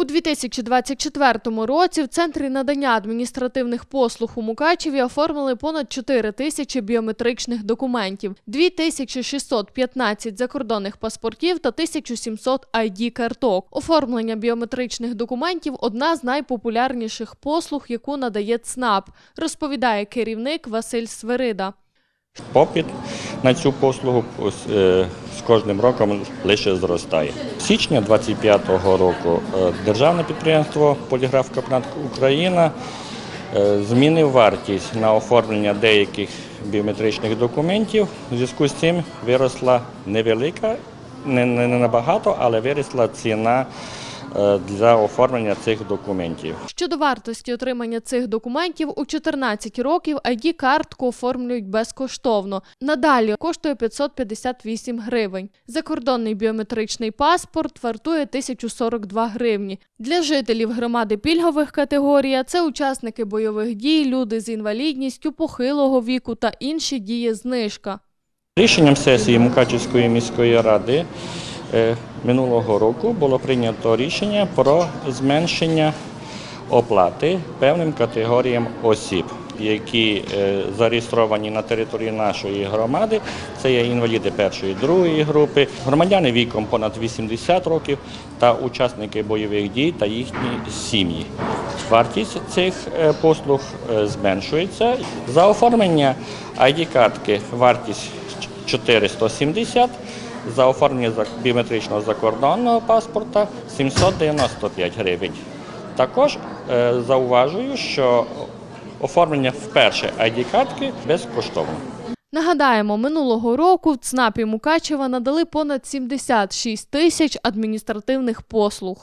У 2024 році в центрі надання адміністративних послуг у Мукачеві оформили понад 4 тисячі біометричних документів, 2615 закордонних паспортів та 1700 ID-карток. Оформлення біометричних документів одна з найпопулярніших послуг, яку надає ЦНАП, розповідає керівник Василь Сверида. Попит на цю послугу е, кожним роком лише зростає. З січня 2025 року е, державне підприємство Поліграф Капнат Україна е, змінив вартість на оформлення деяких біометричних документів. У зв'язку з цим виросла невелика, не, не набагато, але виросла ціна для оформлення цих документів. Щодо вартості отримання цих документів, у 14 років ID-картку оформлюють безкоштовно. Надалі коштує 558 гривень. Закордонний біометричний паспорт вартує 1042 гривні. Для жителів громади пільгових категорій це учасники бойових дій, люди з інвалідністю, похилого віку та інші діє знижка. Рішенням сесії Мукачівської міської ради е, минулого року було прийнято рішення про зменшення оплати певним категоріям осіб, які е, зареєстровані на території нашої громади. Це є інваліди першої другої групи, громадяни віком понад 80 років та учасники бойових дій та їхні сім'ї. Вартість цих е, послуг е, зменшується. За оформлення ID-картки вартість 470, за оформлення біометричного закордонного паспорта 795 гривень. Також е, зауважую, що оформлення вперше ID-картки безкоштовно. Нагадаємо, минулого року в ЦНАПі Мукачева надали понад 76 тисяч адміністративних послуг.